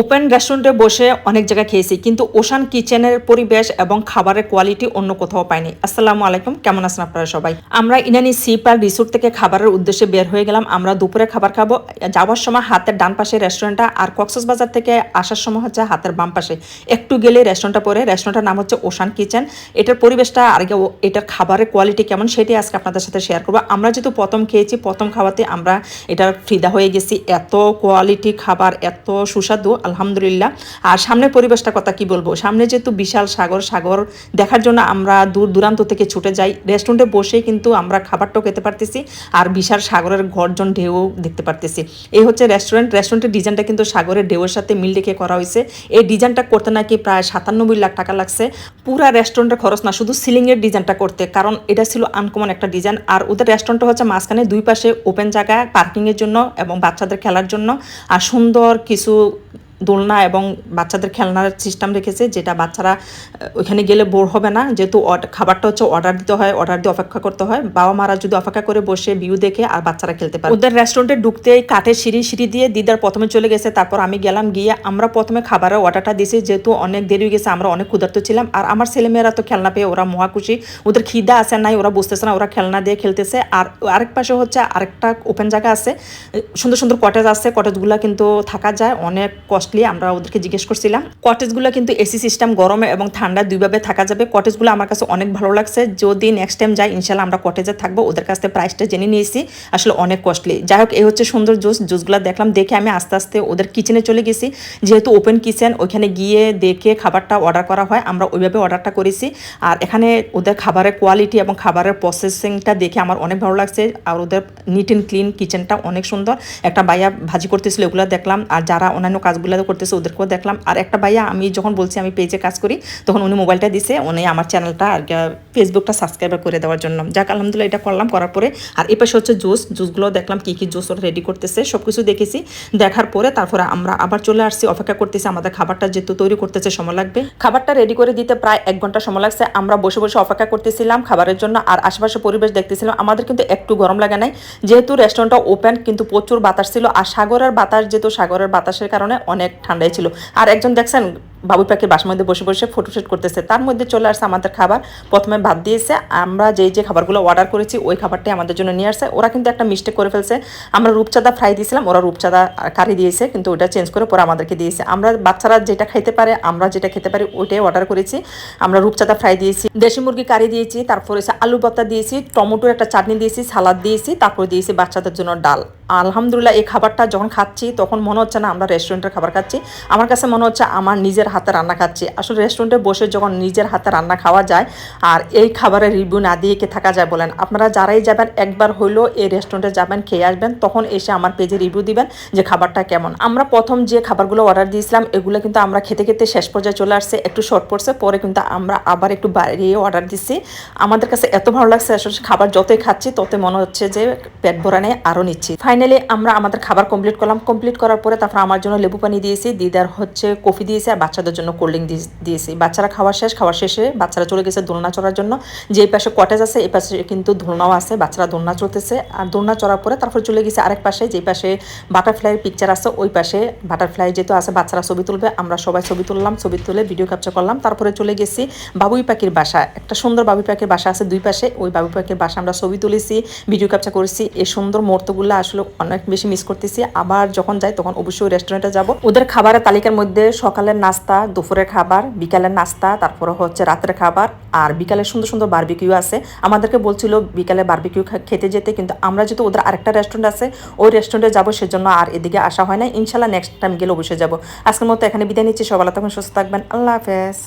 Open রেস্টুরেন্টে বসে অনেক জায়গায় খেয়েছি, কিন্তু ওশান কিচেনের পরিবেশ এবং খাবারের কোয়ালিটি অন্য কোথাও পাইনি। আসসালামু আলাইকুম, কেমন আছেন আপনারা সবাই? আমরা ইনানি সিপার রিসোর্ট থেকে খাবারের উদ্দেশ্যে বের হয়ে গেলাম। আমরা দুপুরে খাবার খাব। যাওয়ার সময় হাতের ডান পাশে রেস্টুরেন্টটা আর কক্সবাজার বাজার থেকে আসার সময় হচ্ছে হাতের বাম পাশে। একটু গেলে রেস্টুরেন্টটা পরে রেস্টুরেন্টের নাম হচ্ছে ওশান কিচেন এটার পরিবেশটা আর এটার খাবারের কোয়ালিটি কেমন সেটি আজকে আপনাদের সাথে শেয়ার করব। আমরা যেহেতু প্রথম খেয়েছি, প্রথম খাওয়াতে আমরা এটার ফিদা হয়ে গেছি। এত কোয়ালিটি খাবার, এত সুস্বাদু। আলহামদুলিল্লাহ। আর সামনের পরিবেশটা কথা কি বলব? সামনে যেহেতু বিশাল সাগর সাগর দেখার জন্য আমরা দূর দূরান্ত থেকে ছুটে যাই। রেস্টুরেন্টে বসে কিন্তু আমরা খাবারটাও খেতে পারতেছি আর বিশাল সাগরের গর্জন ঢেউ দেখতে পারতেছি। এই হচ্ছে রেস্টুরেন্ট রেস্টুরেন্টের ডিজাইনটা কিন্তু সাগরের ঢেউয়ের সাথে মিল রেখে করা হয়েছে। এই ডিজাইনটা করতে নাকি প্রায় সাতানব্বই লাখ টাকা লাগছে। পুরা রেস্টুরেন্টের খরচ না, শুধু সিলিংয়ের ডিজাইনটা করতে। কারণ এটা ছিল আনকমন একটা ডিজাইন আর ওদের রেস্টুরেন্টটা হচ্ছে মাঝখানে দুই পাশে ওপেন জায়গা পার্কিংয়ের জন্য এবং বাচ্চাদের খেলার জন্য। আর সুন্দর কিছু দোলনা এবং বাচ্চাদের খেলনার সিস্টেম রেখেছে, যেটা বাচ্চারা ওইখানে গেলে বোর হবে না। যেহেতু খাবারটা হচ্ছে অর্ডার দিতে হয় অর্ডার দিয়ে অপেক্ষা করতে হয়। বাবা মারা যদি অপেক্ষা করে বসে ভিউ দেখে আর বাচ্চারা খেলতে পারে। ওদের রেস্টুরেন্টে ঢুকতেই কাঠের সিঁড়ি সিঁড়ি দিয়ে দিদার প্রথমে চলে গেছে। তারপর আমি গেলাম, গিয়ে আমরা প্রথমে খাবারের অর্ডারটা দিয়েছি যেহেতু অনেক দেরি হয়ে গেছে, আমরা অনেক ক্ষুধার্ত ছিলাম। আর আমার ছেলেমেয়েরা তো খেলনা পেয়ে ওরা মহা খুশি। ওদের খিদা আছে নাই, ওরা বুঝতেছে না, ওরা খেলনা দিয়ে খেলতেছে। আর আরেক পাশে হচ্ছে আরেকটা ওপেন জায়গা আছে। সুন্দর সুন্দর কটেজ আছে কটেজগুলো কিন্তু থাকা যায়। অনেক কস্টলি আমরা ওদেরকে জিজ্ঞেস করছিলাম কটেজগুলো কিন্তু এসি সিস্টেম গরমে এবং ঠান্ডা দুইভাবে থাকা যাবে। কটেজগুলো আমার কাছে অনেক ভালো লাগছে। যদি নেক্সট টাইম যাই, ইনশাল্লাহ আমরা কটেজে থাকব। ওদের কাছ থেকে প্রাইসটা জেনে নিয়েছি। আসলে অনেক কস্টলি যাই হোক, এই হচ্ছে সুন্দর জুস জুসগুলো দেখলাম, দেখে আমি আস্তে আস্তে ওদের কিচেনে চলে গেছি। যেহেতু ওপেন কিচেন ওইখানে গিয়ে দেখে খাবারটা অর্ডার করা হয়। আমরা ওইভাবে অর্ডারটা করেছি। আর এখানে ওদের খাবারের কোয়ালিটি এবং খাবারের প্রসেসিংটা দেখে আমার অনেক ভালো লাগছে। আর ওদের নিট অ্যান্ড ক্লিন কিচেনটা অনেক সুন্দর। একটা বাইয়া ভাজি করতেছিল, ওগুলো দেখলাম। আর যারা অন্যান্য কাজগুলো করতেছে, ওদেরকেও দেখলাম। আর একটা ভাইয়া, আমি যখন বলছি আমি পেজে কাজ করি, তখন উনি মোবাইলটা দিছে, উনি আমার চ্যানেলটা আর ফেসবুকটা সাবস্ক্রাইব করে দেওয়ার জন্য। যাক, আলহামদুলিল্লাহ এটা করলাম, করার পরে, আর এ পাশে হচ্ছে জুস জুসগুলো দেখলাম, কী কী জুস ওরা রেডি করতেছে সব কিছু দেখেছি। দেখার পরে তারপরে আমরা আবার চলে আসছি, অপেক্ষা করতেছি, আমাদের খাবারটা যেহেতু তৈরি করতেছে, সময় লাগবে। খাবারটা রেডি করে দিতে প্রায় এক ঘণ্টা সময় লাগছে, আমরা বসে বসে অপেক্ষা করতেছিলাম খাবারের জন্য, আর আশেপাশে পরিবেশ দেখতেছিলাম, আমাদের কিন্তু একটু গরম লাগে নাই। যেহেতু রেস্টুরেন্টটা ওপেন কিন্তু প্রচুর বাতাস ছিল, আর সাগরের বাতাস, যেহেতু সাগরের বাতাসের কারণে অনেক ঠান্ডাই ছিল। আর একজন দেখছেন বাবু পাখির বাসার মধ্যে বসে বসে ফটোশুট করতেছে। তার মধ্যে চলে আসছে আমাদের খাবার। প্রথমে ভাত দিয়েছে। আমরা যেই যে খাবারগুলো অর্ডার করেছি, ওই খাবারটাই আমাদের জন্য নিয়ে আসছে। ওরা কিন্তু একটা মিস্টেক করে ফেলছে। আমরা রূপচাঁদা ফ্রাই দিয়েছিলাম, ওরা রূপচাঁদা কারি দিয়েছে, কিন্তু ওটা চেঞ্জ করে পরে আমাদেরকে দিয়েছে। আমরা বাচ্চারা যেটা খাইতে পারে, আমরা যেটা খেতে পারি, ওইটাই অর্ডার করেছি। আমরা রূপচাঁদা ফ্রাই দিয়েছি, দেশি মুরগি কারি দিয়েছি, তারপরে হচ্ছে আলু ভর্তা দিয়েছি, টমেটোর একটা চাটনি দিয়েছি, সালাদ দিয়েছি, তারপরে দিয়েছি বাচ্চাদের জন্য ডাল। আলহামদুলিল্লাহ এই খাবারটা যখন খাচ্ছি, তখন মনে হচ্ছে না আমরা রেস্টুরেন্টের খাবার খাচ্ছি। আমার কাছে মনে হচ্ছে আমার নিজের হাতে রান্না খাচ্ছি। আসলে রেস্টুরেন্টে বসে যখন নিজের হাতে রান্না খাওয়া যায়, আর এই খাবারের রিভিউ না দিয়ে কে থাকা যায় বলেন। আপনারা যারাই যাবেন, একবার হইলেও এই রেস্টুরেন্টে যাবেন, খেয়ে আসবেন, তখন এসে আমার পেজে রিভিউ দিবেন যে খাবারটা কেমন। আমরা প্রথম যে খাবারগুলো অর্ডার দিয়েছিলাম, এগুলো কিন্তু আমরা খেতে খেতে শেষ পর্যায়ে চলে আসছে, একটু শর্ট পড়ছে, পরে কিন্তু আমরা আবার একটু বাড়িয়ে অর্ডার দিচ্ছি। আমাদের কাছে এত ভালো লাগছে, আসলে খাবার যতই খাচ্ছি, ততই মনে হচ্ছে যে পেট ভরা নেই আরও নিচ্ছি। ফাইনালি আমরা আমাদের খাবার কমপ্লিট করলাম। কমপ্লিট করার পরে তারপর আমার জন্য লেবু পানি দিয়েছি, দিদার হচ্ছে কফি দিয়েছি, আর বাচ্চাদের জন্য কোল্ড ড্রিঙ্ক দিয়েছি। বাচ্চারা খাওয়া শেষ, খাওয়া শেষে বাচ্চারা চলে গেছে দোলনা চড়ার জন্য। যে পাশে কটেজ আছে, এই পাশে কিন্তু দোলনাও আছে। বাচ্চারা দোলনা চড়তেছে। আর দোলনা চড়ার পরে তারপর চলে গেছে আরেক পাশে যে পাশে বাটারফ্লাইয়ের পিকচার আছে, ওই পাশে বাটারফ্লাই যেহেতু আছে, বাচ্চারা ছবি তুলবে। আমরা সবাই ছবি তুললাম, ছবি তুলে ভিডিও ক্যাপচার করলাম। তারপরে চলে গেছি বাবুই পাখির বাসা। একটা সুন্দর বাবুই পাখির বাসা আছে দুই পাশে। ওই বাবুই পাখির বাসা আমরা ছবি তুলেছি ভিডিও ক্যাপচার করেছি। এই সুন্দর মুহূর্তগুলো আসলে অনেক বেশি মিস করতেছি। আবার যখন যাই, তখন অবশ্যই রেস্টুরেন্টে যাব। ওদের খাবারের তালিকার মধ্যে সকালের নাস্তা, দুপুরের খাবার, বিকালের নাস্তা, তারপর হচ্ছে রাতের খাবার আর বিকালে সুন্দর সুন্দর বার্বিকিউ আছে। আমাদেরকে বলছিল বিকালে বার্বিকিউ খেতে যেতে, কিন্তু আমরা যেহেতু ওদের আরেকটা রেস্টুরেন্ট আছে, ওই রেস্টুরেন্টে যাব সেজন্য আর এদিকে আসা হয় না ইনশাল্লাহ নেক্সট টাইম গেলে অবশ্যই যাব। আজকের মতো এখানে বিদায় নিচ্ছি। সবাই তখন সুস্থ থাকবেন। আল্লাহ হাফেজ।